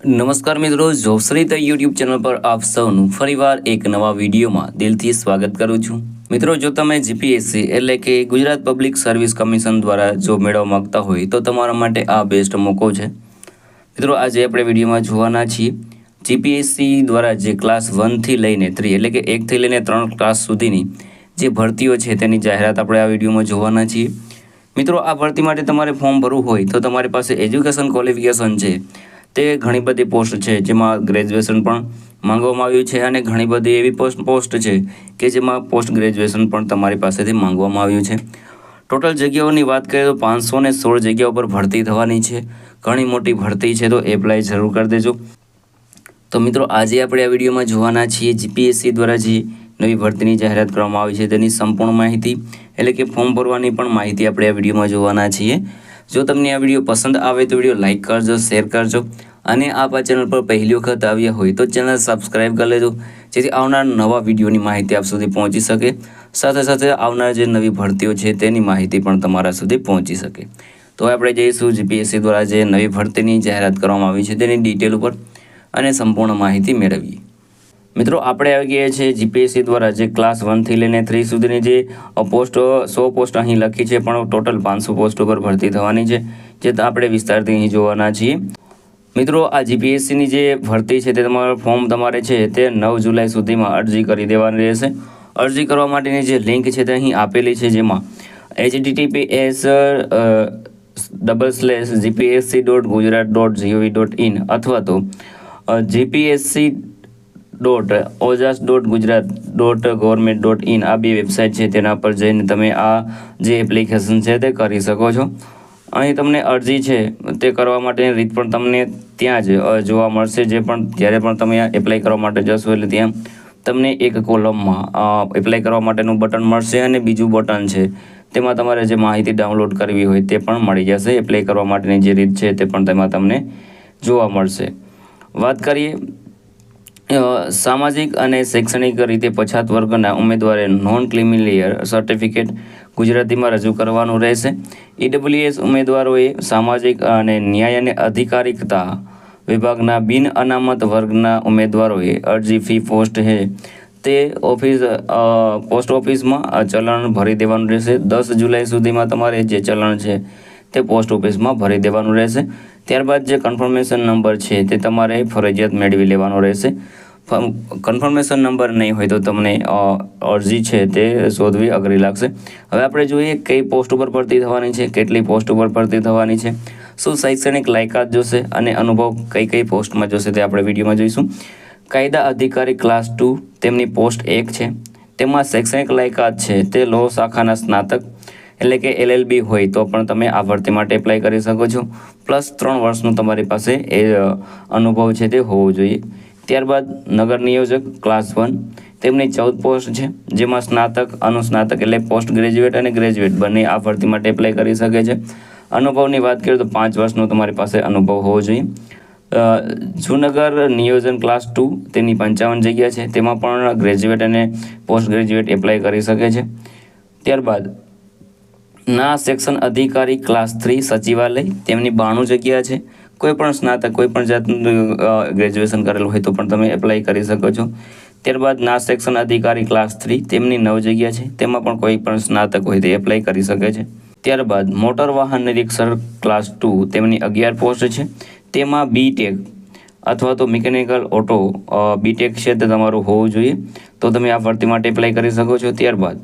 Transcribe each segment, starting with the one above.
નમસ્કાર મિત્રો જોસરીતા YouTube channel પર આપ સૌનું ફરીવાર એક નવા વિડીયોમાં દિલથી સ્વાગત કરું છું. મિત્રો, જો તમે જીપીએસસી એટલે કે ગુજરાત પબ્લિક સર્વિસ કમિશન દ્વારા જો મેળવવા માગતા હોય તો તમારા માટે આ બેસ્ટ મોકો છે. મિત્રો, આજે આપણે વિડીયોમાં જોવાના છીએ જીપીએસસી દ્વારા જે ક્લાસ વનથી લઈને થ્રી એટલે કે એકથી લઈને ત્રણ ક્લાસ સુધીની જે ભરતીઓ છે તેની જાહેરાત આપણે આ વિડીયોમાં જોવાના છીએ. મિત્રો, આ ભરતી માટે તમારે ફોર્મ ભરવું હોય તો તમારી પાસે એજ્યુકેશન ક્વોલિફિકેશન છે તે ઘણી બધી પોસ્ટ છે, જેમાં ગ્રેજ્યુએશન પણ માંગવામાં આવ્યું છે અને ઘણી બધી એવી પોસ્ટ પોસ્ટ છે કે જેમાં પોસ્ટ ગ્રેજ્યુએશન પણ તમારી પાસેથી માંગવામાં આવ્યું છે. ટોટલ જગ્યાઓની વાત કરીએ તો પાંચસો ને સોળ જગ્યાઓ પર ભરતી થવાની છે. ઘણી મોટી ભરતી છે તો એપ્લાય જરૂર કરી દેજો. તો મિત્રો, આજે આપણે આ વિડીયોમાં જોવાના છીએ જીપીએસસી દ્વારા જે નવી ભરતીની જાહેરાત કરવામાં આવી છે તેની સંપૂર્ણ માહિતી, એટલે કે ફોર્મ ભરવાની પણ માહિતી આપણે આ વિડીયોમાં જોવાના છીએ. જો તમને આ વીડિયો પસંદ આવે તો વીડિયો લાઇક કરજો, શેર કરજો અને આપ આ ચેનલ પર પહેલી વખત આવ્યા હોય તો ચેનલ સબસ્ક્રાઈબ કરી લેજો, જેથી આવનાર નવા વિડીયોની માહિતી આપ સુધી પહોંચી શકે. સાથે સાથે આવનાર જે નવી ભરતીઓ છે તેની માહિતી પણ તમારા સુધી પહોંચી શકે. તો આપણે જઈશું જીપીએસસી દ્વારા જે નવી ભરતીની જાહેરાત કરવામાં આવી છે તેની ડિટેલ ઉપર અને સંપૂર્ણ માહિતી મેળવીએ. મિત્રો, આપણે આવી ગયા છે જીપીએસસી દ્વારા જે ક્લાસ વનથી લઈને થ્રી સુધીની જે પોસ્ટ સો પોસ્ટ અહીં લખી છે, પણ ટોટલ પાંચસો પોસ્ટ ઉપર ભરતી થવાની છે, જે આપણે વિસ્તારથી અહીં જોવાના છીએ. મિત્રો, આ જીપીએસસીની જે ભરતી છે, તે તમારું ફોર્મ તમારે છે, તે નવ જુલાઈ સુધીમાં અરજી કરી દેવાની રહેશે. અરજી કરવા માટેની જે લિંક છે, તે અહીં આપેલી છે, જેમાં HTTPS double slash GPSC dot Gujarat dot GOV dot in અથવા તો GPSC dot Ojas dot Gujarat dot government dot in આ બે વેબસાઇટ છે તેના પર જઈને તમે આ જે એપ્લિકેશન છે તે કરી શકો છો. અહીં તમને અરજી છે, તે કરવા માટેની રીત પણ તમને ત્યાં જ જોવા મળશે. જે પણ, જ્યારે પણ તમે એપ્લાય કરવા માટે જશો એટલે ત્યાં તમને એક કોલમમાં એપ્લાય કરવા માટેનું બટન મળશે અને બીજું બટન છે. તેમાં તમારે જે માહિતી ડાઉનલોડ કરવી હોય તે પણ મળી જશે. એપ્લાય કરવા માટેની જે રીત છે તે પણ તેમાં તમને જોવા મળશે. વાત કરીએ સામાજિક અને શૈક્ષણિક રીતે પછાત વર્ગના ઉમેદવારે નોન ક્રિમિલિયર સર્ટિફિકેટ ગુજરાતીમાં રજૂ કરવાનું રહેશે. ઈડબ્લ્યુએસ ઉમેદવારોએ સામાજિક અને ન્યાય અને અધિકારિકતા વિભાગના બિન અનામત વર્ગના ઉમેદવારોએ અરજી ફી પોસ્ટ છે તે ઓફિસ પોસ્ટ ઓફિસમાં ચલણ ભરી દેવાનું રહેશે. દસ જુલાઈ સુધીમાં તમારે જે ચલણ છે તે પોસ્ટ ઓફિસમાં ભરી દેવાનું રહેશે. ત્યારબાદ જે કન્ફર્મેશન નંબર છે તે તમારે ફરજિયાત મેળવી લેવાનો રહેશે. કન્ફર્મેશન નંબર નહીં હોય તો તમને અરજી છે તે શોધવી અઘરી લાગશે. હવે આપણે જોઈએ કઈ પોસ્ટ ઉપર ભરતી થવાની છે, કેટલી પોસ્ટ ઉપર ભરતી થવાની છે, શું શૈક્ષણિક લાયકાત જોશે અને અનુભવ કઈ કઈ પોસ્ટમાં જોશે તે આપણે વિડીયોમાં જોઈશું. કાયદા અધિકારી ક્લાસ ટુ તેમની પોસ્ટ એક છે. તેમાં શૈક્ષણિક લાયકાત છે તે લો શાખાના સ્નાતક એટલે કે એલએલબી હોય તો પણ તમે આ ભરતી માટે એપ્લાય કરી શકો છો. પ્લસ ત્રણ વર્ષનું તમારી પાસે એ અનુભવ છે તે હોવો જોઈએ. ત્યારબાદ નગર નિયોજક ક્લાસ વન તેમની ચૌદ પોસ્ટ છે, જેમાં સ્નાતક, અનુસ્નાતક એટલે પોસ્ટ ગ્રેજ્યુએટ અને ગ્રેજ્યુએટ બંને આ ભરતી માટે એપ્લાય કરી શકે છે. અનુભવની વાત કરીએ તો પાંચ વર્ષનો તમારી પાસે અનુભવ હોવો જોઈએ. જૂનગર નિયોજન ક્લાસ ટુ તેની પંચાવન જગ્યા છે. તેમાં પણ ગ્રેજ્યુએટ અને પોસ્ટ ગ્રેજ્યુએટ એપ્લાય કરી શકે છે. ત્યારબાદ ના સેક્શન અધિકારી ક્લાસ થ્રી સચિવાલય, તેમની બાણું જગ્યા છે. કોઈ પણ સ્નાતક, કોઈ પણ જાતનું ગ્રેજ્યુએશન કરેલું હોય તો પણ તમે એપ્લાય કરી શકો છો. ત્યારબાદ ના સેક્શન અધિકારી ક્લાસ થ્રી, તેમની નવ જગ્યા છે. તેમાં પણ કોઈ પણ સ્નાતક હોય તે એપ્લાય કરી શકે છે. ત્યારબાદ મોટર વાહન નિરીક્ષક ક્લાસ ટુ, તેમની અગિયાર પોસ્ટ છે. તેમાં બીટેક અથવા તો મિકેનિકલ ઓટો બીટેક તે તમારું હોવું જોઈએ. તો તમે આ ભરતી માટે એપ્લાય કરી શકો છો. ત્યારબાદ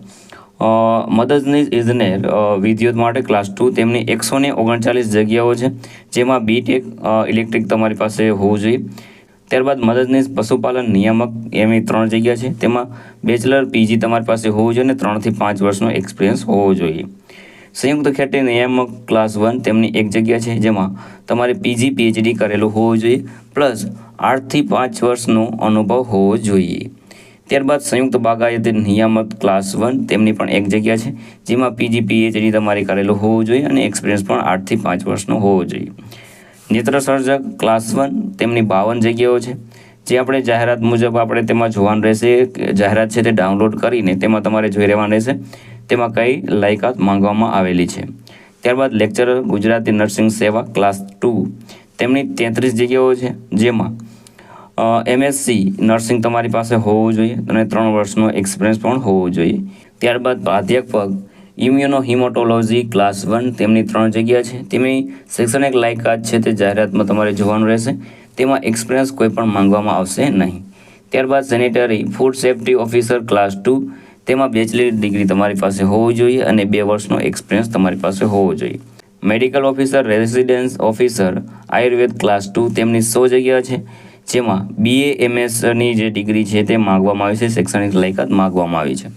મદદનીશ ઇજનેર વિદ્યુત માટે ક્લાસ ટુ તેમની એકસો ને ઓગણચાલીસ જગ્યાઓ છે, જેમાં બી ટેક ઇલેક્ટ્રિક તમારી પાસે હોવું જોઈએ. ત્યારબાદ મદદનીશ પશુપાલન નિયામક એમની ત્રણ જગ્યા છે, તેમાં બેચલર પીજી તમારી પાસે હોવું જોઈએ અને ત્રણથી પાંચ વર્ષનો એક્સપિરિયન્સ હોવો જોઈએ. સંયુક્ત ખેતી નિયામક ક્લાસ વન તેમની એક જગ્યા છે, જેમાં તમારે પીજી પીએચડી કરેલું હોવું જોઈએ, પ્લસ આઠથી પાંચ વર્ષનો અનુભવ હોવો જોઈએ. ત્યારબાદ સંયુક્ત બાગાયત નિયામક ક્લાસ વન તેમની પણ એક જગ્યા છે, જેમાં પીજી, પીએચડી તમારે કરેલું હોવું જોઈએ અને એક્સપિરિયન્સ પણ આઠથી પાંચ વર્ષનો હોવો જોઈએ. નેત્ર સર્જક ક્લાસ વન તેમની બાવન જગ્યાઓ છે, જે આપણે જાહેરાત મુજબ આપણે તેમાં જોવાનું રહેશે જાહેરાત છે તે ડાઉનલોડ કરીને તેમાં તમારે જોઈ રહેવાનું રહેશે, તેમાં કઈ લાયકાત માંગવામાં આવેલી છે. ત્યારબાદ લેક્ચરર ગુજરાતી નર્સિંગ સેવા ક્લાસ ટુ તેમની તેત્રીસ જગ્યાઓ છે, જેમાં એમએસસી નર્સિંગ તમારી પાસે હોવું જોઈએ અને ત્રણ વર્ષનો એક્સપિરિયન્સ પણ હોવો જોઈએ. ત્યારબાદ પ્રાધ્યાપક ઇમ્યુનો હિમોટોલોજી ક્લાસ વન તેમની ત્રણ જગ્યા છે. તેમની શૈક્ષણિક લાયકાત છે તે જાહેરાતમાં તમારે જોવાનું રહેશે. તેમાં એક્સપિરિયન્સ કોઈ પણ માંગવામાં આવશે નહીં. ત્યારબાદ sanitary food safety officer class two તેમાં બેચલર ડિગ્રી તમારી પાસે હોવી જોઈએ અને બે વર્ષનો એક્સપિરિયન્સ તમારી પાસે હોવો જોઈએ. Medical officer residence officer Ayurveda class two તેમની સો જગ્યા છે. જેમાં બીએ એમએસની જે ડિગ્રી છે તે માગવામાં આવી છે, શૈક્ષણિક લાયકાત માગવામાં આવી છે.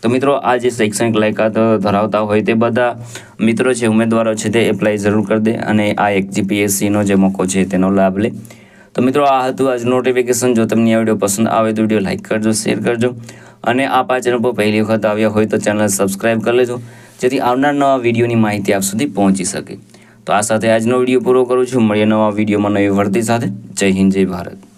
તો મિત્રો, આ જે શૈક્ષણિક લાયકાત ધરાવતા હોય તે બધા મિત્રો છે ઉમેદવારો છે તે એપ્લાય જરૂર કરી દે અને આ એક જીપીએસસીનો જે મોકો છે તેનો લાભ લે. તો મિત્રો, આ હતું આજ નોટિફિકેશન જો તમને આ વીડિયો પસંદ આવે તો વીડિયો લાઇક કરજો શેર કરજો. અને આ પાંચ ચેનલ પર પહેલી વખત આવ્યા હોય તો ચેનલ સબસ્ક્રાઈબ કરી લેજો, જેથી આવનાર નવા વિડીયોની માહિતી આપ સુધી પહોંચી શકે. તો આ સાથે આજનો વીડિયો પૂરો કરું છું. મળીએ નવા વિડીયોમાં નવી વર્તી સાથે. જય હિન્દ, જય ભારત.